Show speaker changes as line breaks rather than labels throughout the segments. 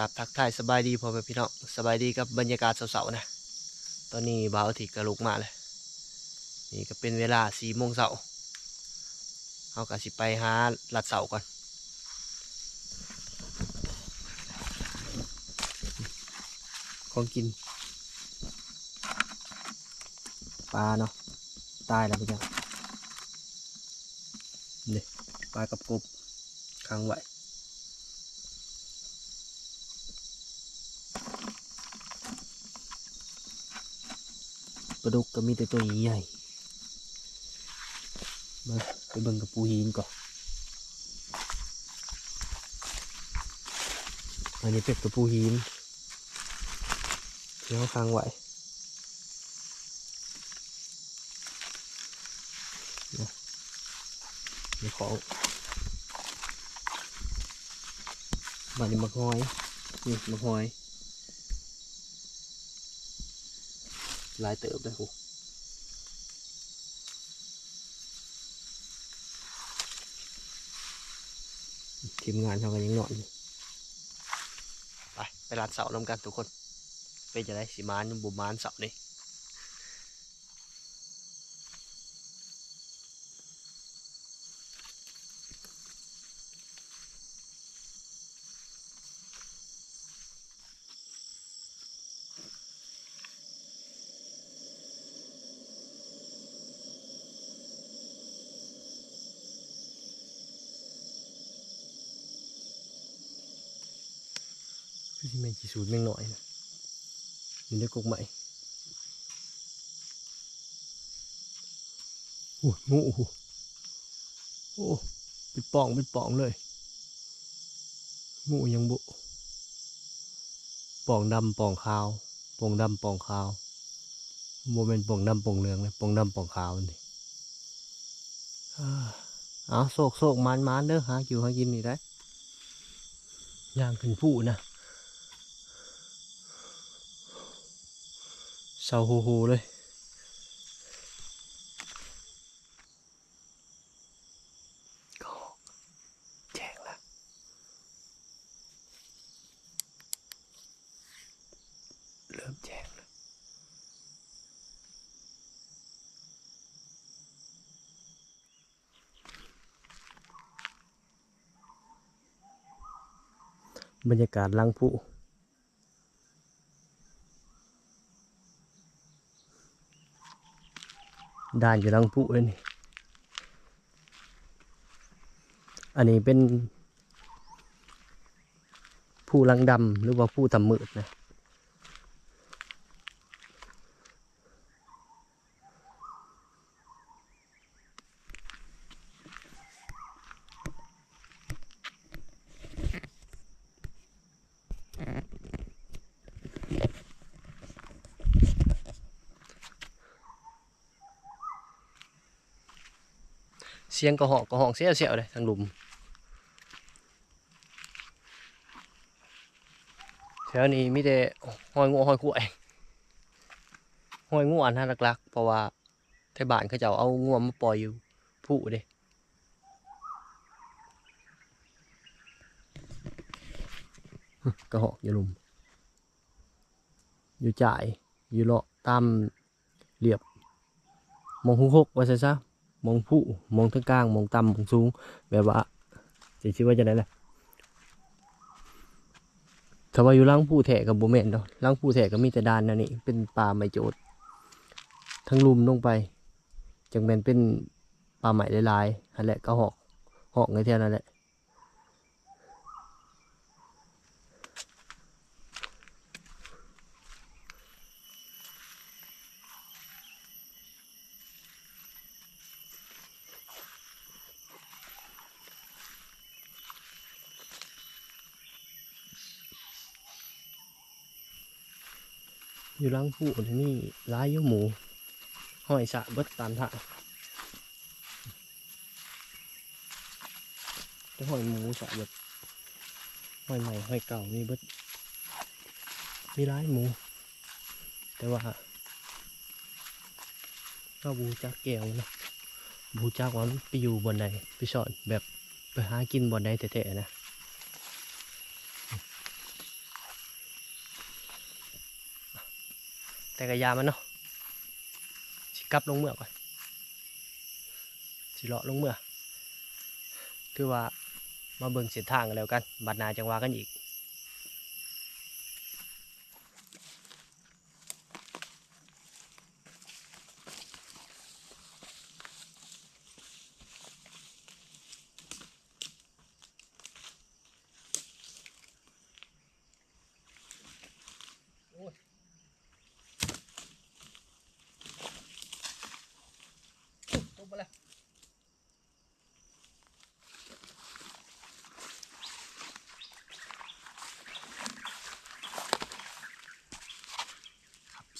กราบทักทายสบายดีพ่อแม่พี่น้องสบายดีกับบรรยากาศเสาๆนะ ตอนนี้บ่าวอาทิกระลุกมาเลย นี่ก็เป็นเวลาสี่โมงเสาร์เอากระสิไปหาหลัดเสาก่อนของกิน ปลาเนาะตายแล้วพี่น้องนี่ปลากับกบค้างไว้ ลาดุกก็มีแต่ตัวใหญ่มาไปเบิ่งกับปูหินก่อนอันนี้เป็ดกับปูหินที่เขาค้างไว้นะมีของบานนี้มักหอยนี่มักหอย ลายเติบเลยโหทีมงานเขากันยังนอนอยู่ไปไปร้านเสาลำกันทุกคน เป็นจะได้สีมานบุมานเสานี่ คือที่แม่งกี่สูตรแม่งหน่อยนะนี่ได้กกใหม่โอ้งูโอ้เป็นป่องเป็นป่องเลยงูยังบุป่องดำป่องขาวป่องดำป่องขาวโมเป็นป่องดำป่องเหลืองเลยป่องดำป่องขาวนี่อ่าเอาโศกโศกมันมันเด้อหาอยู่หากินนี่ได้ย่างขึ้นผู้นะ เศร้าโฮโฮเลยก็แจ้งละเริ่มแจ้งแล้วบรรยากาศลังผู้ ด่านอยู่ลังผู้เลยนี่ อันนี้เป็น ผู้ลังดำหรือว่าผู้ทำมืดนะ เสียงกระหอกกระหอกเสียวเสียวเลยทางหลุมแถวนี้มีแต่หอยงัวหอยขวายหอยงัวอันนั้นหลักๆเพราะว่าไทบ้านเขาเจ้าเอางัวมาปล่อยอยู่ผู้เด้กระหอกอยู่หลุม อยู่จ่าย อยู่เลาะตามเรียบ มองหุกหกว่าซะซะ มองผู้มองทั้งกลางมองต่ำมองสูง แบบว่าจะชื่อว่าจะไหนล่ะถ้าว่าอยู่ล่างผู้แทะกับโบเมนเนาะล่างผู้แทะก็มีแต่ดานนั่นนี่เป็นป่าไม้โจดทั้งลุมลงไปจังแมนเป็นป่าไม้ลายๆอันแหละก็หอกหอกในแถวนั่นแหละ อยู่ล่างผู้นี่ร้ายอยูหมูห้อยสะเบิดตามท่าจะห้อยหมูสะเบิดห้อยใหม่ห้อยเก่ามีเบิดมีร้ายหมู แต่ว่าก็บูจักแก้วนะบูจักว่ามันไปอยู่บนใดไปสอนแบบไปหากินบนใดแท้ๆนะ แต่กระยามันเนาะสิกลับลงเมื่อก่อนสิเลาะลงเมื่อคือว่ามาเบิ่งเส้นทางกันแล้วกัน บัดนาจังว่ากันอีก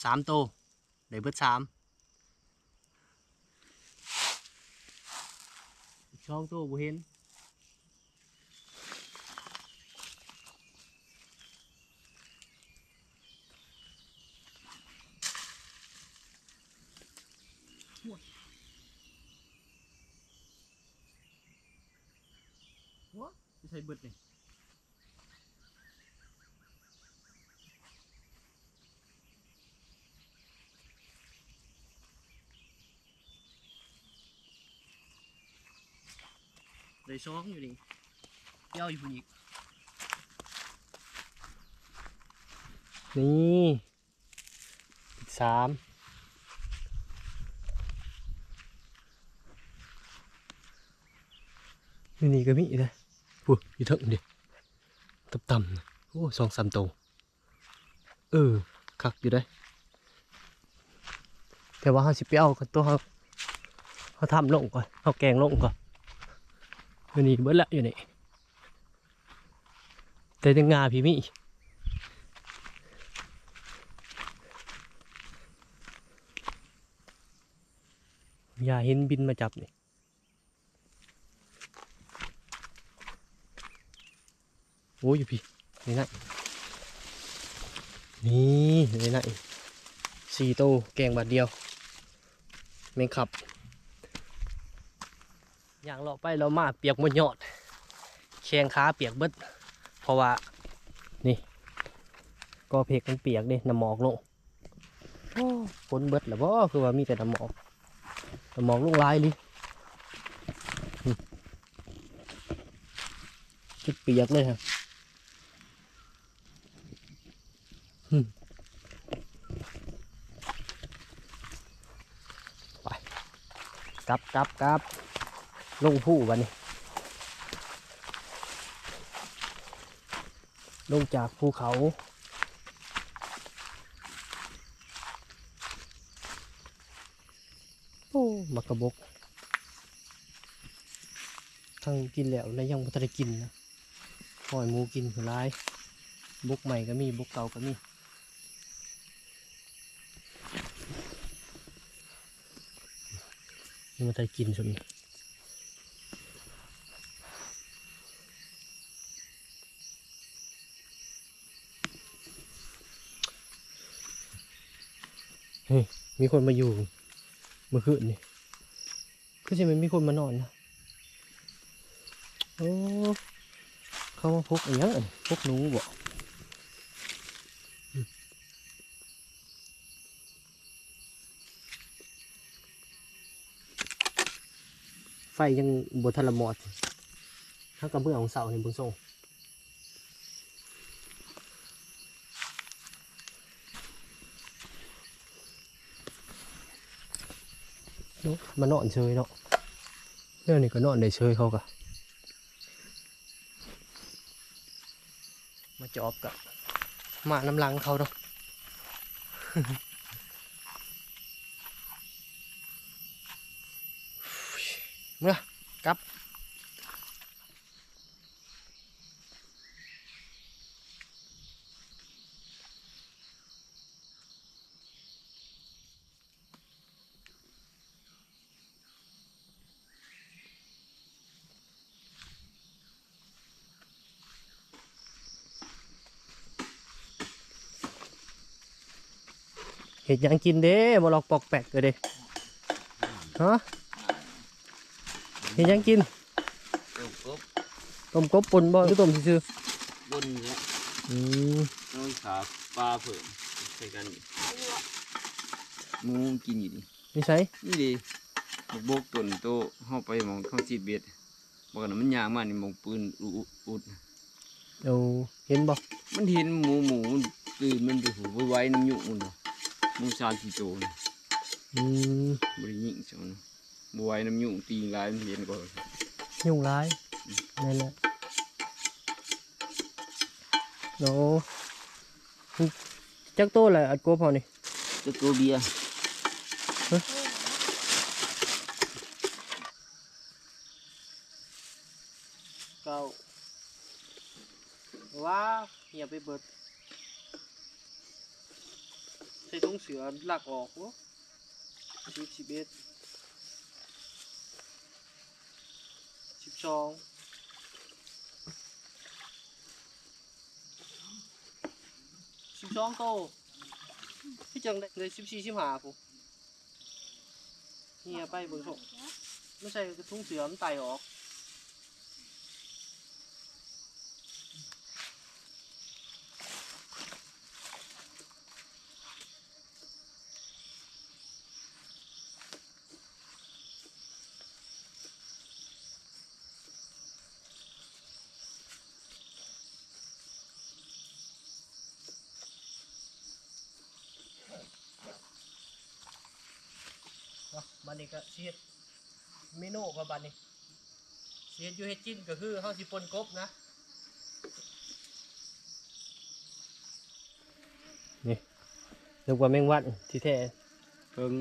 สามตัวได้เบิดสามช่องตัวบ่เห็นวะใส่เบิดนี่ ได้ช่องอยู่นี่เกี่ยวอยู่นอีกนี่สามอยู่นี่ก็มีนะปุ๊บอยู่เถิงดิต่ำๆนะโอ้สองสามตัวเออคักอยู่ได้ แต่ว่าเขาสิไปเอากันตัวเขาเขาทำลงก่อนเขาแกงลงก่อน อยู่นี่เบิดละอยู่นี่แต่ยังงาพี่มีอย่าเห็นบินมาจับนี่โอ้ยอยู่พี่นี่นะนี่นี่นะสี่โตแกงบาทเดียวแมงขับ อย่างเราไปเรามาเปียกหมดยอดแขงขาเปียกเบิดเพราะว่านี่ ก็เพกมันเปียกเด้น้ำหมอกลงโอ้ฝนเบิดแล้วบ่คือว่ามีแต่น้ำหมอกน้ำหมอกลงหลายเลยอืมจุดเปียกเลยครับกลับกลับกลับ ลงผู้วันนี้ ลงจากภูเขาโอ้มักกะบกทั้งกินแล้วและยังไม่ทันได้กินนะหอยหมูกินคือร้ายบกใหม่ก็มีบกเก่าก็มีนี่มันจะกินสุดนี่เฮ้ย มีคนมาอยู่เมื่อคืนนี่ก็ใช่ไหมมีคนมานอนนะโอ้เขามาพกอะไรยังอันพกหนูบ่อืมไฟยังบทันละหมอดถ้ากับเบื้องของเสาเห็นบื้องทรง มานอนเฉยเนาะเนี่ยนี่ก็นอนได้เฉยเขากะมาจอบกับมาน้ำลังเขาเนาะ เมื่อกลับ เห็ดหยังกินเด้บ่ลอกปอกแปกเลยเด้ฮะเห็ดหยังกิน
เอวกบ
ต้มกบปนบ่หรือต้มซื่อบ
นเนี่ย
ๆอืม
น้อยขาปลาเผิ่มใส่กันอีกหมูกินอยู่ดิ
นี่ใช่
นี่ดิบกบกต้นโตเฮาไปหมองเข้าจีบเบ็ดบอกกันนะมันยางมากนี่หมองปืนอุดอุด
เอาเห็นบ่
มันเห็นหมูหมูมันตื่นมันไปหูไว้น้ำยุกมันเนาะห มูซาที่โตนะ
อืม
บริยิงจังนะบไว้น้ำยุกตีลายมันเห็นก่อน
ยุ่งร้ายนั่นแหละโน้จักโตแหละอัดโกพอนี่
จะตัวเบียร์
เก้าว้าเหียไปเบิด ใส่ถุงเสือหลักออกวะสิบสิบเอ็ดสิบสองสิบสองโตพี่จังได้เลยสิบสี่สิบห้ากูเหียไปเบิ่งส่งไม่ใช่ถุงเสือมันไต่ออก บันนี้ก็สิเฮ็ดเมนูกับบันนี้สิเฮ็ดอยู่เฮ็ดกินก็คือเฮาสิปนกบนะนี่นึกว่าแมงวันที่แท้
เพิ่ง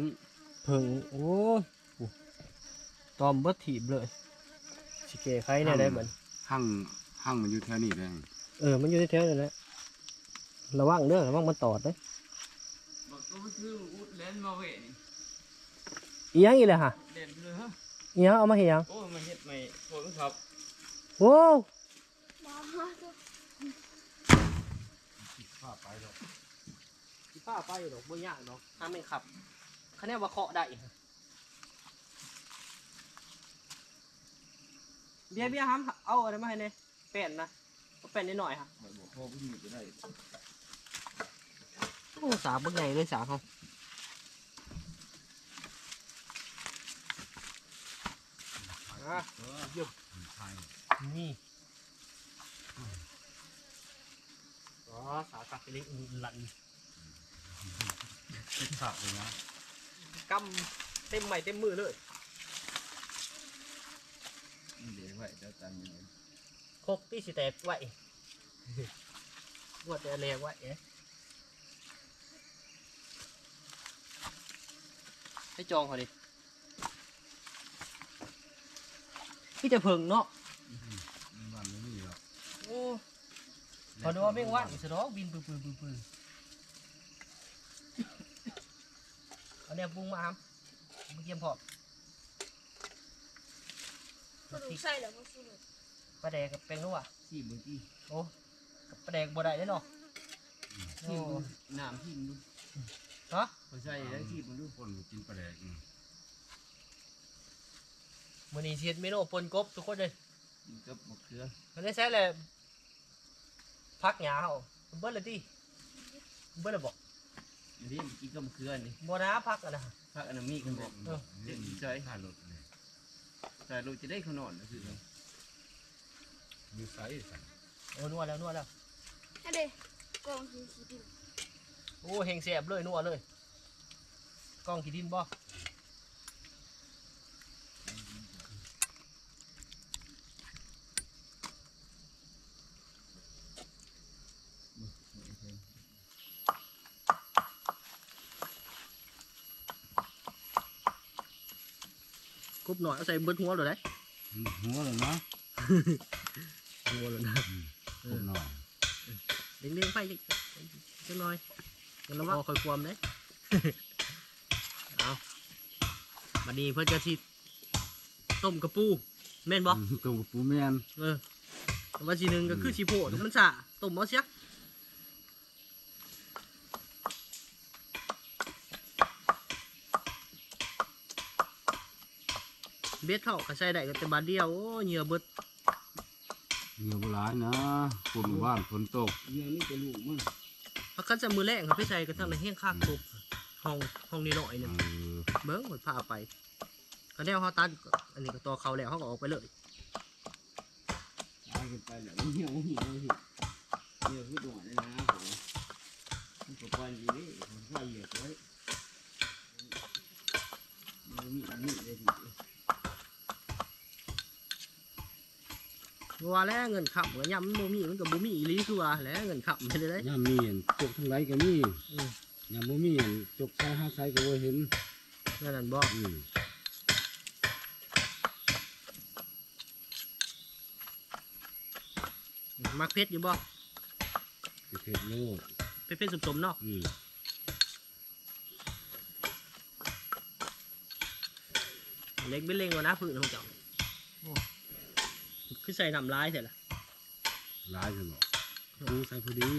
เพิ่งโอ้ยโอ้ตอมเบิดถีบเลยสิแก้ไขแน่ได้บัด
หั่งหั่งมันอยู่แถวนี้เลย
เออ มันอยู่แถวๆนั่นแหละระวังเด้อระวังมันตอดเด้อ
บอกตัวมันคืออุดแลนมาเวนี่
อีหยังอีเลยฮะ
เด่นเลยฮะ
อีหยังเอามาเฮ็ดหยัง
โอ้ยมาเฮ็ดใหม่โอ้ยครับ
โอ้
ข้าไปหรอก
สิฟ้าไปดอกบ่ยากดอกถ้าไม่ขับคะแนนว่าเคาะได้เบียร์เบียร์ห้ามเอาอะไรมาให้เนี่ยแป้นนะเอาแป้นนิดหน่อยค่ะ
บอกพ่อพี่จะได้
โอ้สาบักใหญ่เลยสาเขาะ
เออเยี่ยมไทย
นี่อ๋อสาสักเล็กลัน
ติดขับเลยนะ
กำเต็มใหม่เต็มมือเลย
นี่เดี๋ยวไว้เดี๋ยวตันยังไง
โคกที่สิแตกไว้ว่าแต่แรงไว้เอ๊ะให้จองเขาดิ พี่จะเพิ่งเนาะ
มันไม่มีหรอก
โอ้พอดูว่าแม่งว่านสะดอกบินปื้อปื้อปื้อปื้อเอาเนี่ยปรุงมาครับมาเยี่ยมพอ
สรุปใส่แล้วมันสรุป
ปลาแดกกับแป้งนัว
ที่เมื่อกี้
โอ้กับปลาแดกบ่ได้เด้อเนาะโอ้
ที่มึงน้ำที่มึงดู
ฮะ
เขาใส่แล้วที่มึงดู
คนกินปลาแดกนี่
มื้อนี้สิเฮ็ดเมนูปนกบทุกคนเลย
กินกับมะเขือ
มันได้ใช้แหละพักหยาเฮาเบิดเลยติเบิดเลยบอก
อันนี้มันกินกับมะเขือนี่
บ่นะพักอะนะ
พักอันนั้นมีกันบอก
เออ
เล่น
ใช่
ถ่ายรถเลย
แต่เราจะได้ขนอนนะคือ
มีไซส์สั่ง
โอ้นัวแล้วนัวแล้ว
อันเดกองสีสีดิน
โอ้เฮงแซ่บเลยนัวเลยกล้องกี่ดินบ่ กรุบหน่อยเอาใส่เบิดหัวเลยได้
หัวเลยนะ
หัวเลยนะ
ผมหน่อย
เลี้ยงเลี้ยงๆไปจักจักหน่อยอย่าระวังคอยความเด้เอาบัดนี้เพื่อนจะสิต้มกระปูแม่นบ่
ตัวกับปูแมน
เออวันทีหนึ่งก็คือชีโพดมันสะต้มเอาเสีย เบ็ดเท่าก็ใส่ได้ก็แต่บาทเดียวโอ้เหยื่อเบิด
เหงื่อโบราณนะฝนบ้านฝนตก
เนี่ยนี่จะลูกมึง
พักกันจะมือแรงครับพี่ใส่ก็ทั้งในเฮี้ยงข้างกบห้องห้องนี้หน่อยหนึง
เออ
เบิ้งหมดพาไปก็แล้วเขาตัดอันนี้ก็ตัวเขาแล้วเขาก็ออกไปเลย
เอาขึ้นไปแล้วเหี่ยวเหี่ยวเหี่ยวเหี่ยวคือดวงเลยนะผมมันก็ปล่อยอยู่ดิผมปล่อยเหยียบไว้มันมีมีเลย ดิ
ว่าแล้วเงินขับเงินยำมันบ่มีมันก็บ่มีอีหลีคือว่าแล้วเงินขับไม่ได้เลย
ย่ามมีอันจกทั้งไรก็มี
อืม
ยามบ่มีอันจกใส่ห้าใส่ก็บ่เห็น
นั่นนั่นบ่
อืม
มักเพชรอยู่บ่
ไปเทศโลด
เพชรเพชรสมๆเนาะ
อืม
เล็กเป็นเล็งกว่านะพื้นของเจ้าโอ้ คือใส่น้ำลายเสร็จละ
หลายจังบ่ดูใส่พอดี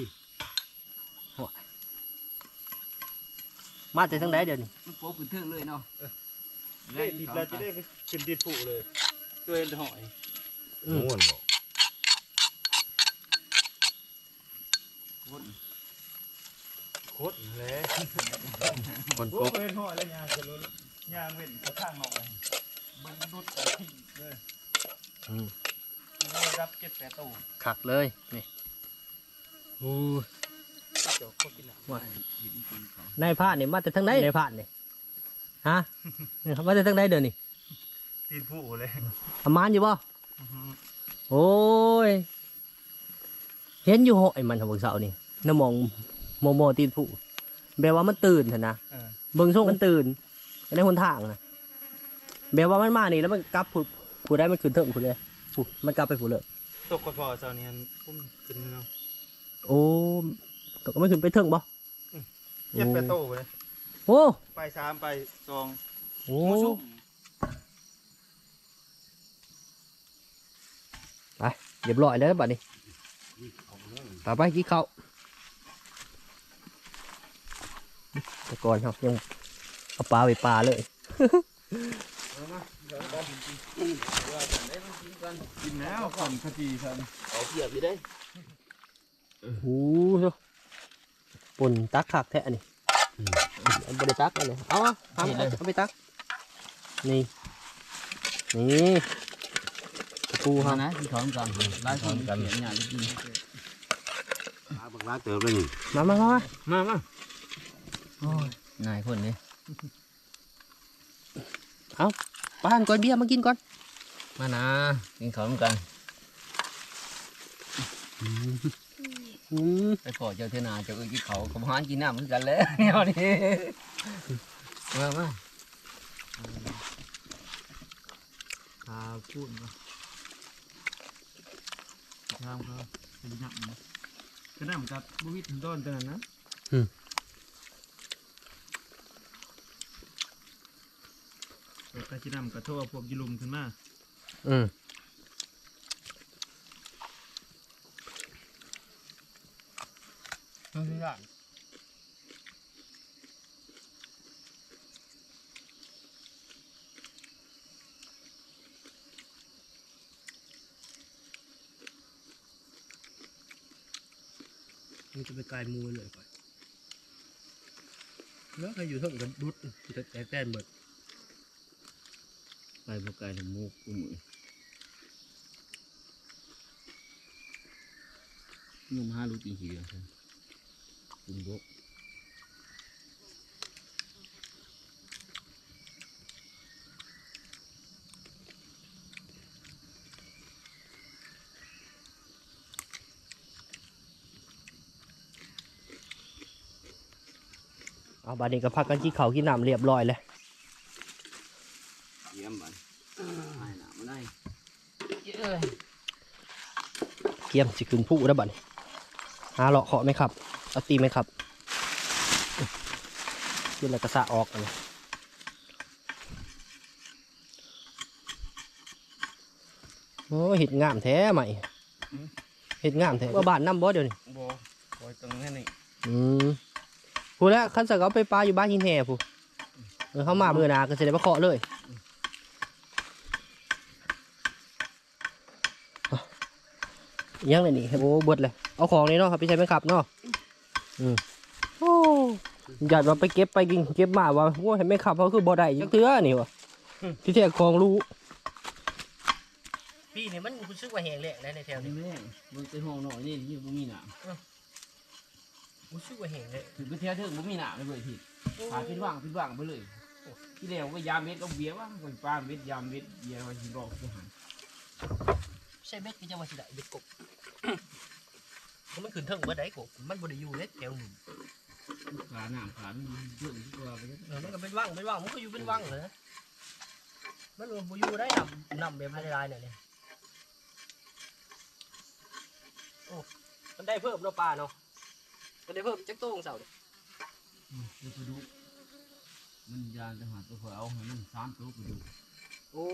มาแต่ทั้งใดเดี๋ยวนี้
มันโป๊กเป็นเทิงเลยเนาะ
เล่ดิบแล้วจะได้กินดิบผูเลยตัวเองหอย
อืม
ม่วนบ่
คน
โคตรเลย
คน
โอ้
ปก
ตัวเองหอยแล้วยางจะรู้ยางเว้นกระทั่งหน่อยมันรุดไปที่เลย
อืม
นี่ รับเจ็ดแปดตู้
ขักเลยนี่โอ้ย
เดี๋ยวเขากินอะ
ว่านายพาดเนี่ยมาแต่ทั้งใดนายพาดเนี่ยฮะมาแต่ทั้งใดเดี๋ยวนี้
ตีนผู้เลย
ทำมานอยู่บ่โอ้ยเห็นอยู่หอยมันทำเบิกเสานี่น้ำมองโมโมตีนผู้แปลว่ามันตื่นเถอะนะ
เออ
เบิ่งช่วงมันตื่นในหนทางนะแบบว่ามันมานี่แล้วมันกลับผู้ผู้ได้มันขึ้นเถิงผู้เลย ผู้มันกลับไปผู้เลย
ตกกระพอเจ้าเนี่ยพุ่มขึ้นเนาะ
โอ้ก็ไม่ขึ้นไปเถิงบ่
เจ็ดแปดตู้เลย
โอ้
ไปสามไปสอง
โอ้
โอ้ซุ่ม
เรียบร้อยแล้วบัดนี้ไปไปกี่ข้าวแต่ก่อนครับยังเอาปลาไปปลาเลย
กินแล้วก่อนคดีฉัน
เอาเกียบอยู่ได้
โอ้โหปุ่นตักขักแท้อันนี่เอาไปตักอันนี้เอาเอาเอาเอาเอาไปตัก นี่ นี่ปูค
มา
รับ
นะที่เขากันไล่คนกันเนี่ยเนี่ยกิน
หาบักลาเติบเลยนี่
มามามามา
มามา
นายคนนี้
ป้านก่อนเบียร์มากินก่อน
มานะกินเขาเหมือนกัน
อืม
ไปขอเจ้าเทนาเจ้าเอ้ยกินเขาเขาหานกินน้ำเหมือนกันเลยเนี่ยนี่มามา
ข้าวพูดมาข้าวครับเป็นหนักนะกระหน่ำกับบุวิตต้นเท่านั้นนะ กระชินำกระโทษพวกยิลุมขึ้นมา
อืม
ไม่ได้
มันจะไปกลายมูเลยก่อนแล้วใครอยู่เท่ากันรุดจะแตกแต้นหมด
ไปบกไก่ละมูกอุ้มนุ่มห้าลูกตีเหี่ยวใช่อุ้มบก
เอาบาดนี้ก็พักกันที่เขากินน้ำเรียบร้อยเลย
เยี่ยมบันไม่หนาไม่ได้
เกี ยมสิขึ้นผู้แล้วบัดนี้หาเลาะเคาะไหมครับ เอาตีไหมครับขึ้นแล้วก็สะออกอันนี้โอ้เห็ดงามแท้ใหม่เห็ดงามแท้ว่าบ้านน้ำบ่เดี๋ยวนี้
บคอยตรงนี้นี่
อืมพูดแล้วคันสักเอาไปปลาอยู่บ้านหินแห่พูเออเข้ามาเมื่อหนาก็จะได้มาเคาะเลยอะ ยังเลยนี่โอ้เบิดเลย เอาของนี่เนาะครับพี่ชายไหมครับเนาะอืมโอ้อยากว่าไปเก็บไปกินเก็บมาว่าโอ้ยไม่ขับเขาคือบ่ได้จักเทื่อนี่วะที่แท้ของรู้พี่นี่มันรู้สึกว่าแห้งแล้งในแถว
นี่
นี้
แม่มึงไปห้องนอกนี่นี่บ่มีหนาม
รู้สึกว่าแห้งแล้ง
ถึงไปเที่ยวเถิงบ่มีหนามเลยพี่หาเป็นว่างเป็นว่างไปเลยที่แล้วว่ายามเม็ดเอาเบียร์ว่างคนปลาเม็ดยามเม็ดเบียร์ว่าสิรอกจะหา
ใช่เบ็ดก็จะว่าสิได้เบ็ดกบ มันขึ้นเทิงบ่ได้กบมันบ่ได้อยู่เล็ดแถวนี้
ขาหนามขามันเยอะที่ว่าไปแล้ว
เออมันก็เป็นว่างเป็นว่างมันก็อยู่เป็นว่างเลยนะมันบ่อยู่ได้นำนำแบบลายๆเนี่ยเนี่ยโอ้มันได้เพิ่มเนาะปลาเนาะมันได้เพิ่มจักโต้งเสาเนี่ย
เดี๋ยวไปดูมันยานจะหาตัวเขาเอาให้มันสามตัวไปดู
โอ้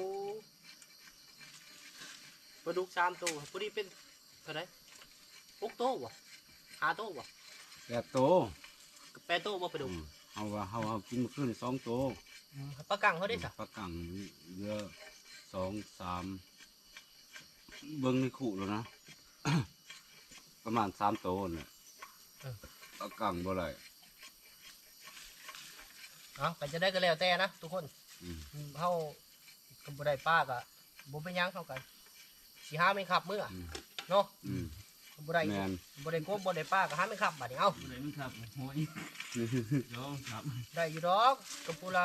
ปลาดุกสามโต้พอดีเป็น เท่าไหร่หกโต้วะห้าโต้วะ
แปดโต
แปดโต้วะปลาดุก
อืมเอาว่าเอาเอากินมาขึ้นสองโต
ปลากังเขาได้สัก
ปลากังเรือสองสามเบิ้งในขู่แล้วนะ ประมาณสามโตเนี่ยปลากังบ่ไร
เนาะก็จะได้ก็แล้วแต่นะทุกคน
อืม
อืมเฮาก็บ่ได้ป้ากะบ่เป็นหยังเท่ากันสิหาไม่ขับมื้ออะ
อืม
เนาะ
อืม
บ่ได้
แมน
บ่ได้กบบ่ได้ป้าก็หาไม่ขับบัดนี้เอ้า
อะไรมันครับโอ้ยเดี๋ยวครับ
ได้อยู่ดอกกระปุกละ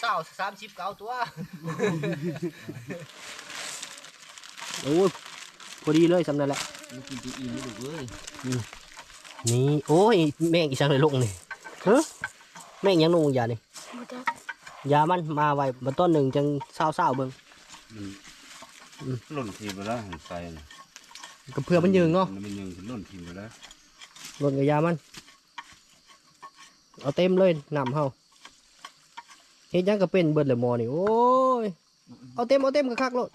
20 30เก้าตัวโอ้ยพอดีเลยสำนั้นแหละ
มันกินตัวอีไม่ดูเลย
นี่โอ้ยแม่งอีสังเลยลงนี่ฮะแม่งยังลงยานี่
บ่จัก
ยามันมาไว้บัดต้นหนึ่งจังเศร้าๆเบิ่ง
มัน
อืม
หล่นทีไปแล้วหันใส่ น่ะ
ก็เพื่อมันยืงเนาะ
มันยืงถึงหล่นทีไปแล้ว
ลดกับยามัน เอาเต็มเลยนำเฮาเฮ็ดหยังก็เป็นเบิดเลยหมอนี่โอ้ยเอาเต็มเอาเต็มคักๆโลด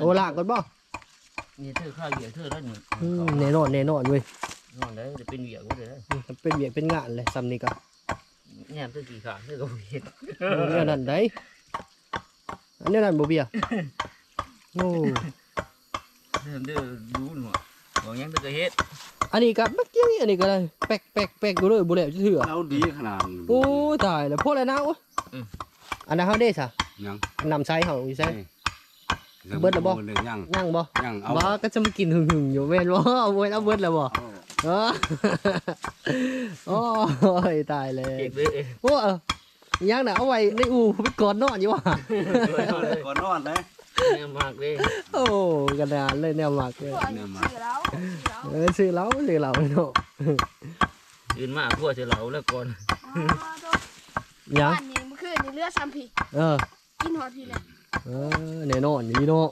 โอ้ลากก่อนบ่
นี่เธอข้าวเหยียดเธอแล้วเนี่ย
อืมแน่นอนแน่นอนเว้ย
นอนแล้วจะเป็นเหยียดกูเลยนะ
อืมเป็นเวียกเป็นงานเลยซ้ำนี่ก็
เนี่ยเธอกี่ขาเธอก็เห็น
อันนี้นั่นได้อันนี้นั่นบ่เบียโอ้
เธอเด้อดูหนูบอกยังเธอก็เฮ็ด
อันนี้ก็เมื่อกี้นี่อันนี้ก็เลยแป๊กแป๊กแป๊กอยู่เลยบ่แล้วจะเถื่อ
เราดีขนาดนี้
โอ้ตายแล้วพวกอะไรนะโอ้ยอันนั้นเฮาได้ซะ
ยัง
นำใช้เฮาอยู่ใช่เบิดแล้วบ่
ยัง
ยังบ่
ยังเอา
บ่ก็จะมากินหึงๆอยู่แม่นบ่เอาเบิดเอาเบิดแล้วบ่
เอา
เออโอ้ยตายเลยโอ้เออยังน่ะเอาไว้ในอู่ไปก่อนนอนอยู่ว่ะ
ก่อนนอนเลย
เนี่ยมากเลย
โอ้กระดานเลยแนวหมักเลย
พวกนี้ซื้อแล้วซื้อแล้ว
เออซื้อเหล้าซื้อเหล้าเนาะ
อื่นมากพวกเธอเหลาแล้วก่อน
อ๋อโดน
ยัง
บ้านนี้เมื่อคืนนี่เลือดซ้ำผี
เออ
กินหอดพี่เลย
เออแน่นอนนี่เนาะ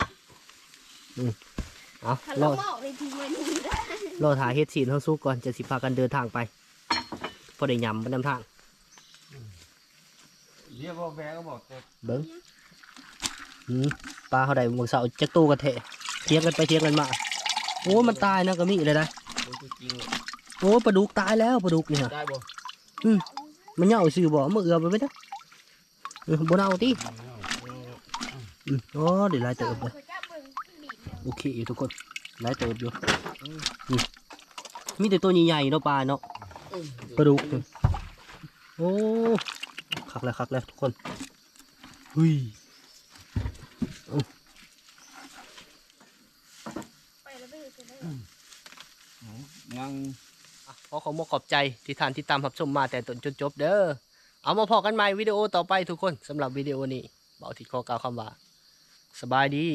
อืมเอา
ถ้าร
อ
เราเมาในทีเมนูได้
รอถ่ายเฮ็ดซีนเฮาสุกก่อนจะสิพากันเดินทางไป พอได้ยำไปนำทาง
เรียกว่าแวก็บอกแต่
เบิ้งอืม ปลาเขาได้บางเสาจักตู้กระเทะเทียงกันไปเทียงกันมา โอ้มันตายนะก็มีเลยนะโอ้ปลาดุกตายแล้วปลาดุกนี่ฮะ
ได้บ่
มันเห่าซื่อบ่มือเอือไปไหมนะเออบนเอาติอืมโอ้เดี๋ยวไล่เติบเลยโอเคอยู่ทุกคนไล่เติบอยู่มีแต่ตัวใหญ่ๆเนาะปลาเนาะปลาดุกโอ้คักแล้วคักแล้วทุกคนหุย
ไปแล้วไปเห็นได้
ยัง
อะ ขอบอกขอบใจที่ท่านที่ตามรับชมมาแต่ต้นจนจบเด้อเอามาพอกันใหม่วิดีโอต่อไปทุกคนสำหรับวิดีโอนี้เบาที่ขอกล่าวคำว่า สบายดี